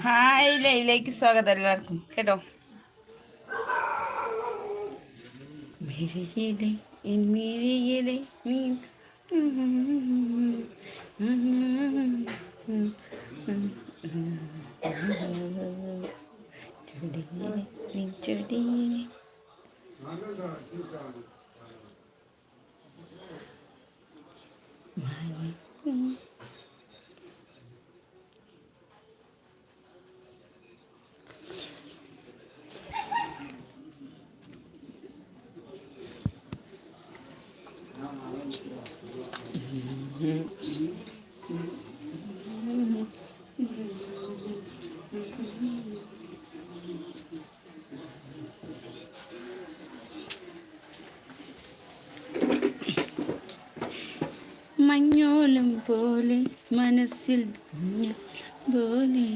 Hi ലൈവിലേക്ക് സ്വാഗതം എല്ലാവർക്കും കേട്ടോ മിഴിയിലെ എൻ മിഴിയിലെ നീ ചുടിയിലെ നീ മഞ്ഞോളം പോലെ മനസ്സിൽ പോലെ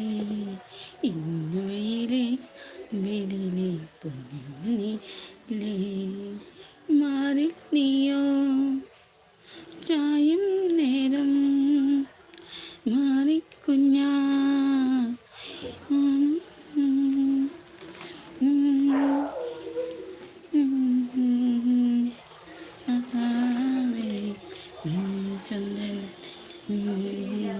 Mira, mira.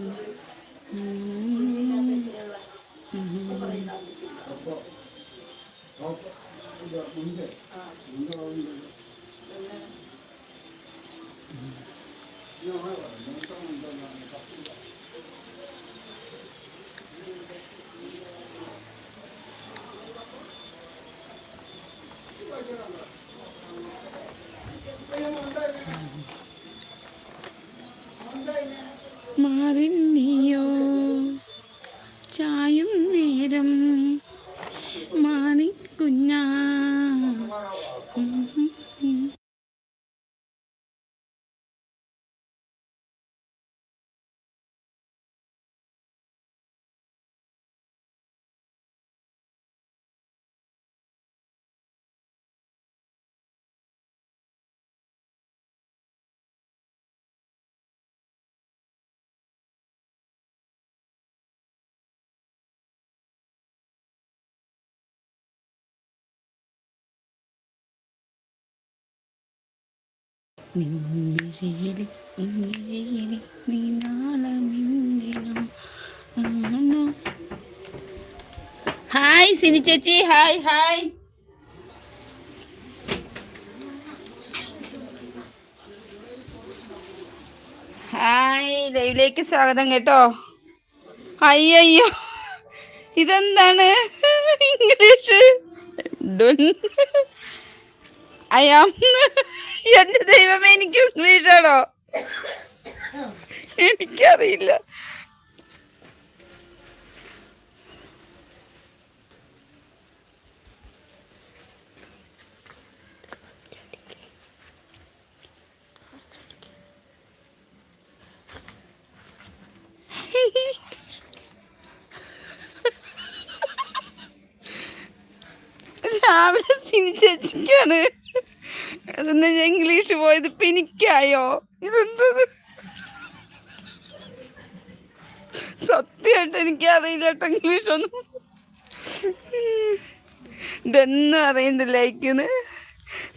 മാറി നീയോ ഹായ് സിനി ചേച്ചി ഹായ് ഹായ്. ഹായ് ലൈവിലേക്ക് സ്വാഗതം കേട്ടോ. അയ്യോ ഇതെന്താണ്? ഇംഗ്ലീഷ്. അയാം എന്റെ ദൈവമേ എനിക്ക് ഇംഗ്ലീഷാണോ എനിക്കറിയില്ല. രാവിലെ സിനി ചേച്ചിക്കാണ് അതെന്നാ ഞാൻ ഇംഗ്ലീഷ് പോയത്? ഇപ്പൊ എനിക്കായോ ഇതെന്തത്? സത്യമായിട്ട് എനിക്കറിയില്ല കേട്ടോ ഇംഗ്ലീഷ് ഒന്നും ഇതെന്നും അറിയണ്ട ലൈക്കിന്ന്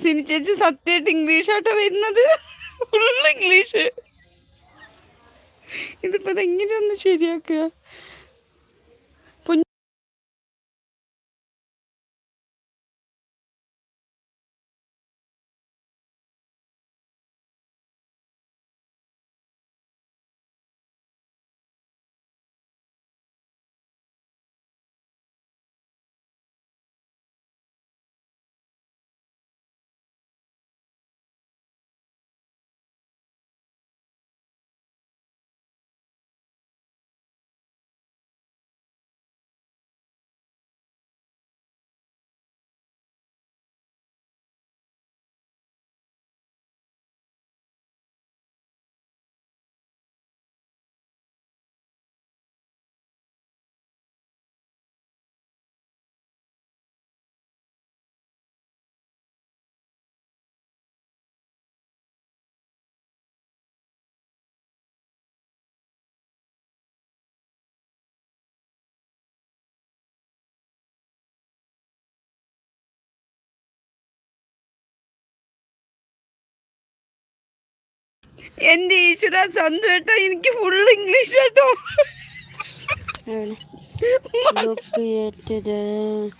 സിനി ചേച്ചി സത്യമായിട്ട് ഇംഗ്ലീഷായിട്ടാ വരുന്നത്? Full English. ഇതിപ്പോ അതെങ്ങനെയൊന്ന് ശരിയാക്കുക? എന്റെ ഈശ്വര സ്വന്തം എനിക്ക് ഫുൾ ഇംഗ്ലീഷ് കേട്ടോ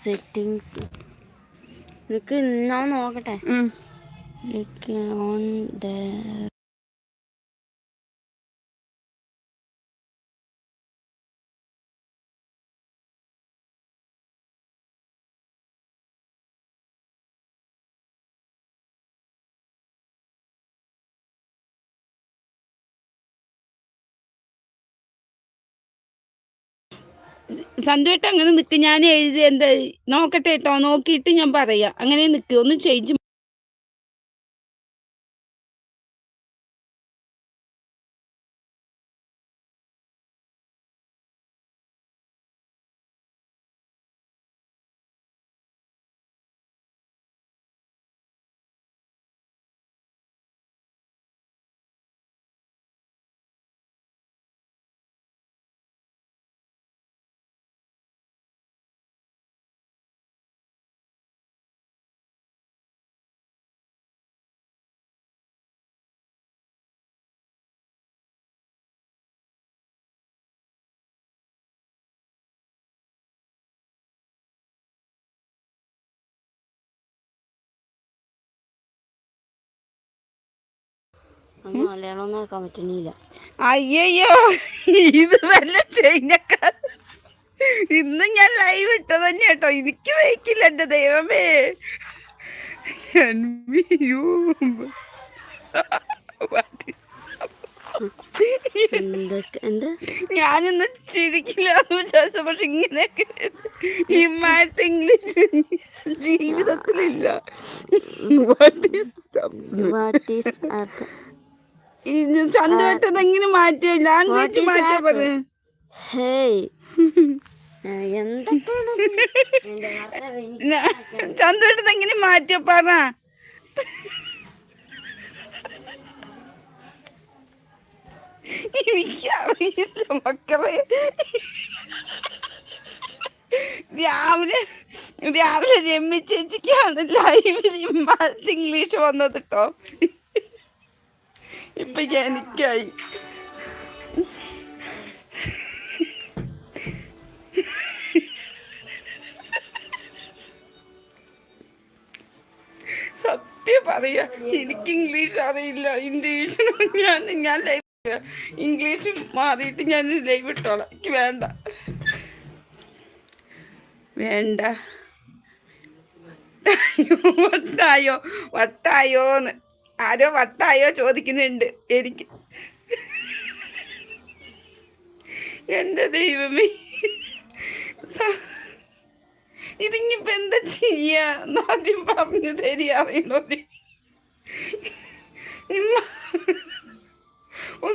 സെറ്റിങ്സ് നിനക്ക് ഞാൻ നോക്കട്ടെ. ഓൺ ദ സന്തുവേട്ട അങ്ങനെ നിൽക്ക് ഞാൻ എഴുതി എന്താ നോക്കട്ടെ കേട്ടോ നോക്കിയിട്ട് ഞാൻ പറയാം. അങ്ങനെ നിൽക്ക് ഒന്ന് ചേഞ്ച് മലയാളം ഒന്നും ആക്കാൻ പറ്റുന്നില്ല. അയ്യോ ഇത് വല്ല ചൈനക്കാർ. ഇന്ന് ഞാൻ ലൈവ് ഇട്ടത് തന്നെ കേട്ടോ. എനിക്ക് വയ്ക്കില്ല എന്റെ ദൈവമേ. ഞാനിന്ന് ചിരിക്കില്ല വിചാരിച്ച പക്ഷെ ഇങ്ങനെയൊക്കെ ഇമ്മാഴത്തെ English ജീവിതത്തിലില്ല. What is? What is എങ്ങനെ മാറ്റിയോ? ലാംഗ്വേജ് മാറ്റാ പറഞ്ഞു പറ ഹേയ് മാറ്റിയോ പറ. എനിക്കറിയില്ല മക്കളെ. രാവിലെ രാവിലെ രമ്യ ചേച്ചിക്കാണ് ലൈവിൽ ഇമ്മാനത്ത് ഇംഗ്ലീഷ് വന്നത് കേട്ടോ ഇപ്പൊ എനിക്കായി. സത്യം പറയാ എനിക്ക് ഇംഗ്ലീഷ് അറിയില്ല. ഇംഗ്ലീഷ് ഞാൻ ഞാൻ ലൈവ് ഇംഗ്ലീഷ് മാറിയിട്ട് ഞാൻ ലൈവ് ഇട്ടോളാം. എനിക്ക് വേണ്ട. വേണ്ട. വട്ടായോ വട്ടായോന്ന്. ആരോ വട്ടായോ ചോദിക്കുന്നുണ്ട്. എനിക്ക് എന്റെ ദൈവമേ. ഇതിങ്ങിപ്പ എന്താ ചെയ്യാ? ആദ്യം പറഞ്ഞു തരി അറിയണോ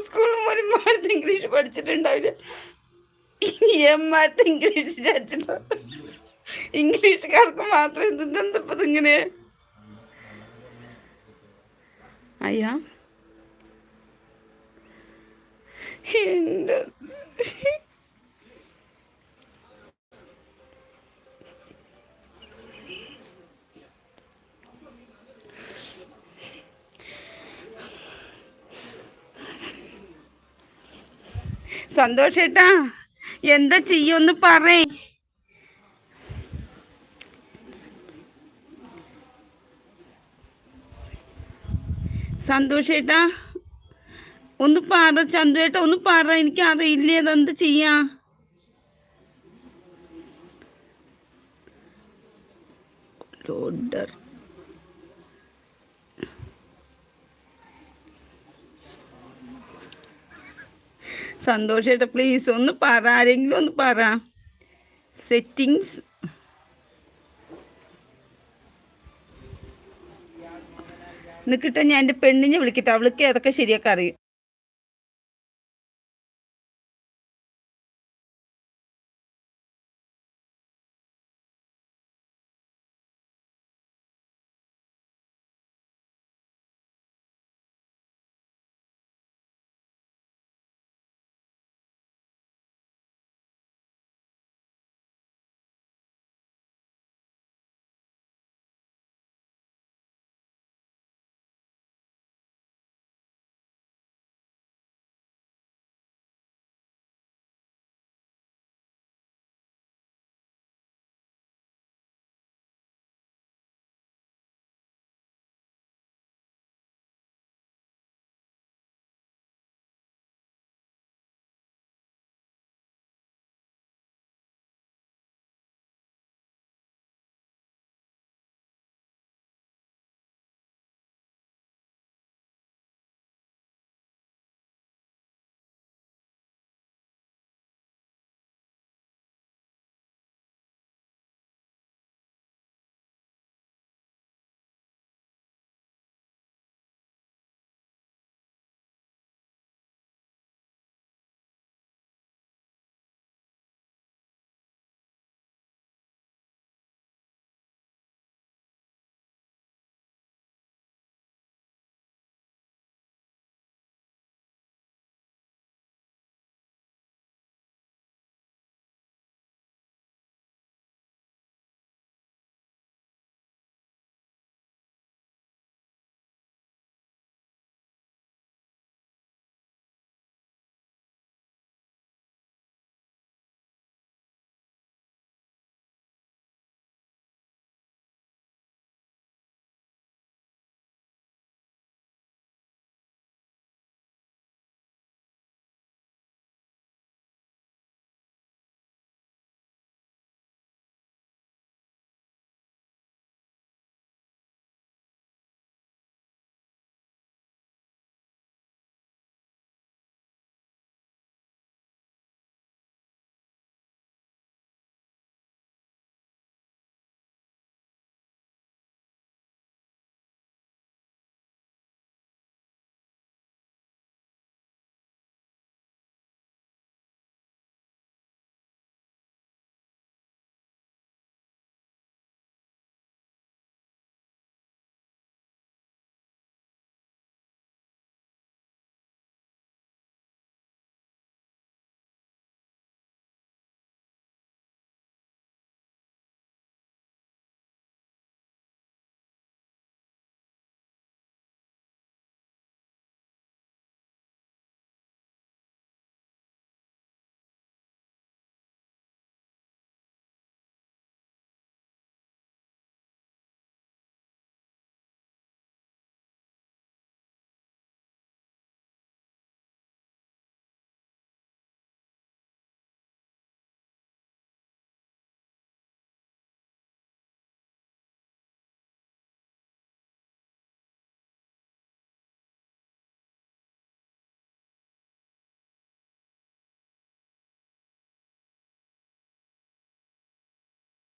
സ്കൂളിൽ പോലും മാരത്ത് ഇംഗ്ലീഷ് പഠിച്ചിട്ടുണ്ടാവില്ല. എമ്മാരത്ത് ഇംഗ്ലീഷ് വിചാരിച്ചിട്ടുണ്ടോ ഇംഗ്ലീഷുകാർക്ക് മാത്രം ഇതെന്തപ്പോ ഇതിങ്ങനെ അയ്യാ. എന്റെ സന്തോഷേട്ടാ എന്താ ചെയ്യൊന്ന് പറേ സന്തോഷേട്ടാ ഒന്ന് പറ ചന്തുവേട്ട ഒന്ന് പാറ എനിക്ക് അറിയില്ല അതെന്ത് ചെയ്യാ? ലോഡർ സന്തോഷേട്ടാ പ്ലീസ് ഒന്ന് പറ ആരെങ്കിലും ഒന്ന് പറ. സെറ്റിങ്സ് നിൽക്കട്ടെ ഞാൻ എന്റെ പെണ്ണിനെ വിളിക്കട്ടെ. അവൾക്ക് അതൊക്കെ ശരിയൊക്കെ അറിയും.